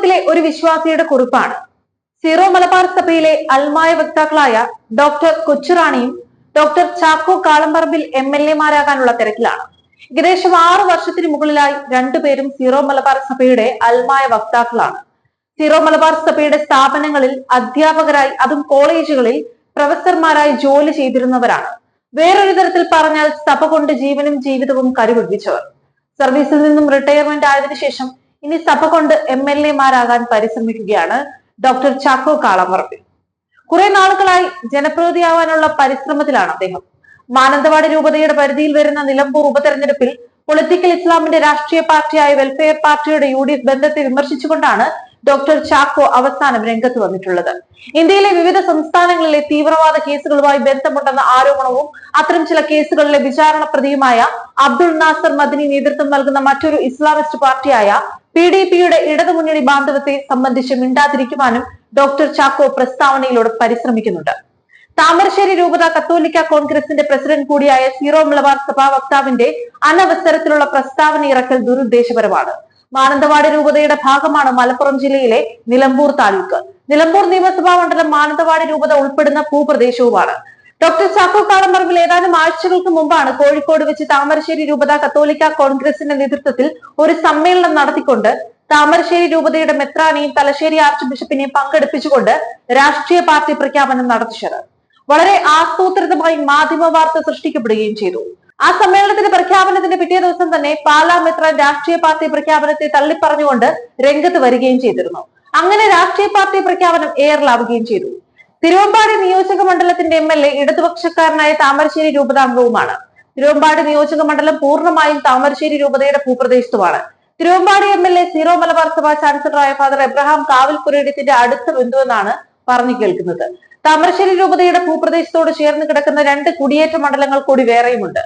സമൂഹത്തിലെ ഒരു വിശ്വാസിയുടെ കുറിപ്പാണ്. സീറോ മലബാർ സഭയിലെ അൽമായ വക്താക്കളായ doctor കൊച്ചുറാണിയും doctor Chacko Kalamparambil M L എമാരാകാനുള്ള തിരക്കിലാണ്. ഏകദേശം ആറു വർഷത്തിന് മുകളിലായി രണ്ടുപേരും സീറോ മലബാർ സഭയുടെ അൽമായ വക്താക്കളാണ്. സീറോ മലബാർ സഭയുടെ സ്ഥാപനങ്ങളിൽ അധ്യാപകരായി അതും കോളേജുകളിൽ പ്രൊഫസർമാരായി ജോലി ചെയ്തിരുന്നവരാണ്. വേറൊരു തരത്തിൽ പറഞ്ഞാൽ സഭ കൊണ്ട് ജീവനും ജീവിതവും കരുപിടിപ്പിച്ചവർ സർവീസിൽ നിന്നും റിട്ടയർമെന്റ് ആയതിനു ശേഷം ഇനി സഭ കൊണ്ട് എം എൽ എമാരാകാൻ പരിശ്രമിക്കുകയാണ് ഡോക്ടർ ചാക്കോ കാളമറമ്പിൽ കുറെ നാളുകളായി ജനപ്രതിയാവാനുള്ള പരിശ്രമത്തിലാണ് അദ്ദേഹം. മാനന്തവാടി രൂപതയുടെ പരിധിയിൽ വരുന്ന നിലമ്പൂർ ഉപതെരഞ്ഞെടുപ്പിൽ പൊളിറ്റിക്കൽ ഇസ്ലാമിന്റെ രാഷ്ട്രീയ പാർട്ടിയായ വെൽഫെയർ പാർട്ടിയുടെ യു ഡി എഫ് ബന്ധത്തെ വിമർശിച്ചുകൊണ്ടാണ് ഡോക്ടർ ചാക്കോ അവസാനം രംഗത്ത് വന്നിട്ടുള്ളത്. ഇന്ത്യയിലെ വിവിധ സംസ്ഥാനങ്ങളിലെ തീവ്രവാദ കേസുകളുമായി ബന്ധമുണ്ടെന്ന ആരോപണവും അത്തരം ചില കേസുകളിലെ വിചാരണ പ്രതിയുമായ അബ്ദുൾ നാസർ മദിനി നേതൃത്വം നൽകുന്ന മറ്റൊരു ഇസ്ലാമിസ്റ്റ് പാർട്ടിയായ പി ഡി പിയുടെ ഇടതുമുന്നണി ബാന്ധവത്തെ സംബന്ധിച്ച് മിണ്ടാതിരിക്കുവാനും ഡോക്ടർ ചാക്കോ പ്രസ്താവനയിലൂടെ പരിശ്രമിക്കുന്നുണ്ട്. താമരശ്ശേരി രൂപത കത്തോലിക്ക കോൺഗ്രസിന്റെ പ്രസിഡന്റ് കൂടിയായ സീറോ മലബാർ സഭാ വക്താവിന്റെ അനവസരത്തിലുള്ള പ്രസ്താവന ഇറക്കൽ ദുരുദ്ദേശപരമാണ്. മാനന്തവാടി രൂപതയുടെ ഭാഗമാണ് മലപ്പുറം ജില്ലയിലെ നിലമ്പൂർ താലൂക്ക്. നിലമ്പൂർ നിയമസഭാ മണ്ഡലം മാനന്തവാടി രൂപത ഉൾപ്പെടുന്ന ഭൂപ്രദേശവുമാണ്. ഡോക്ടർ ചാക്കോ കാളമറമ്പിൽ ഏതാനും ആഴ്ചകൾക്ക് മുമ്പാണ് കോഴിക്കോട് വെച്ച് താമരശ്ശേരി രൂപത കത്തോലിക്ക കോൺഗ്രസിന്റെ നേതൃത്വത്തിൽ ഒരു സമ്മേളനം നടത്തിക്കൊണ്ട് താമരശ്ശേരി രൂപതയുടെ മെത്രാനെയും തലശ്ശേരി ആർച്ച് ബിഷപ്പിനെയും പങ്കെടുപ്പിച്ചുകൊണ്ട് രാഷ്ട്രീയ പാർട്ടി പ്രഖ്യാപനം നടത്തിച്ചത്. വളരെ ആസൂത്രിതമായി മാധ്യമ വാർത്ത സൃഷ്ടിക്കപ്പെടുകയും ചെയ്തു. ആ സമ്മേളനത്തിന്റെ പ്രഖ്യാപനത്തിന്റെ പിറ്റേ ദിവസം തന്നെ പാലാ മെത്രാൻ രാഷ്ട്രീയ പാർട്ടി പ്രഖ്യാപനത്തെ തള്ളിപ്പറഞ്ഞുകൊണ്ട് രംഗത്ത് വരികയും ചെയ്തിരുന്നു. അങ്ങനെ രാഷ്ട്രീയ പാർട്ടി പ്രഖ്യാപനം എയറിലാവുകയും ചെയ്തു. തിരുവമ്പാടി നിയോജക മണ്ഡലത്തിന്റെ എം എൽ എ ഇടതുപക്ഷക്കാരനായ താമരശ്ശേരി രൂപതാംഗവുമാണ് തിരുവമ്പാടി നിയോജക മണ്ഡലം പൂർണമായും താമരശ്ശേരി രൂപതയുടെ ഭൂപ്രദേശത്തുമാണ്. Thiruvambadi M L A Syro Malabar സഭാ ചാൻസലറായ ഫാദർ എബ്രഹാം കാവൽപുരയിടത്തിന്റെ അടുത്ത ബന്ധുവെന്നാണ് പറഞ്ഞു കേൾക്കുന്നത്. താമരശ്ശേരി രൂപതയുടെ ഭൂപ്രദേശത്തോട് ചേർന്ന് കിടക്കുന്ന രണ്ട് കുടിയേറ്റ മണ്ഡലങ്ങൾ കൂടി വേറെയുമുണ്ട്.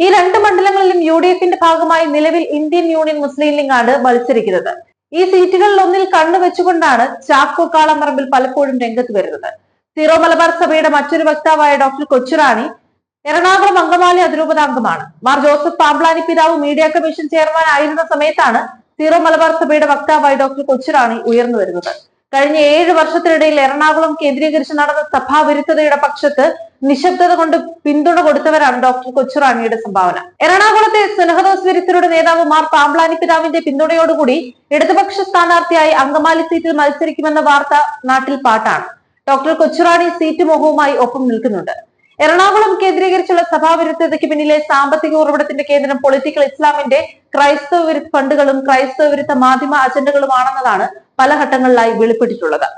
ഈ രണ്ട് മണ്ഡലങ്ങളിലും യു ഡി എഫിന്റെ ഭാഗമായി നിലവിൽ ഇന്ത്യൻ യൂണിയൻ മുസ്ലിം ലീഗാണ് മത്സരിക്കുന്നത്. ഈ സീറ്റുകളിൽ ഒന്നിൽ കണ്ണു വെച്ചുകൊണ്ടാണ് ചാക്കോ കാളമറമ്പിൽ പലപ്പോഴും രംഗത്ത് വരുന്നത്. സീറോ മലബാർ സഭയുടെ മറ്റൊരു വക്താവായ ഡോക്ടർ കൊച്ചുറാണി എറണാകുളം അങ്കമാലി അതിരൂപതാംഗമാണ്. മാർ ജോസഫ് പാമ്പ്ലാനി പിതാവ് മീഡിയ കമ്മീഷൻ ചെയർമാൻ ആയിരുന്ന സമയത്താണ് സീറോ മലബാർ സഭയുടെ വക്താവായി ഡോക്ടർ കൊച്ചുറാണി ഉയർന്നു വരുന്നത്. കഴിഞ്ഞ ഏഴ് വർഷത്തിനിടയിൽ എറണാകുളം കേന്ദ്രീകരിച്ച് നടന്ന സഭാവിരുദ്ധതയുടെ പക്ഷത്ത് നിശബ്ദത കൊണ്ട് പിന്തുണ കൊടുത്തവരാണ് ഡോക്ടർ കൊച്ചുറാണിയുടെ സംഭാവന. എറണാകുളത്തെ സുനഹദോസ് വിരുദ്ധരുടെ നേതാവ് മാർ പാമ്പ്ലാനി പിതാവിന്റെ പിന്തുണയോടുകൂടി ഇടതുപക്ഷ സ്ഥാനാർത്ഥിയായി അങ്കമാലി സീറ്റിൽ മത്സരിക്കുമെന്ന വാർത്ത നാട്ടിൽ പാട്ടാണ്. ഡോക്ടർ കൊച്ചുറാണി സീറ്റ് മോഹവുമായി ഒപ്പം നിൽക്കുന്നുണ്ട്. എറണാകുളം കേന്ദ്രീകരിച്ചുള്ള സഭാവിരുദ്ധതയ്ക്ക് പിന്നിലെ സാമ്പത്തിക ഉറവിടത്തിന്റെ കേന്ദ്രം പൊളിറ്റിക്കൽ ഇസ്ലാമിന്റെ ക്രൈസ്തവ വിരുദ്ധ ഫണ്ടുകളും ക്രൈസ്തവ വിരുദ്ധ മാധ്യമ അജണ്ടകളുമാണെന്നതാണ് പല ഘട്ടങ്ങളിലായി വെളിപ്പെട്ടിട്ടുള്ളത്.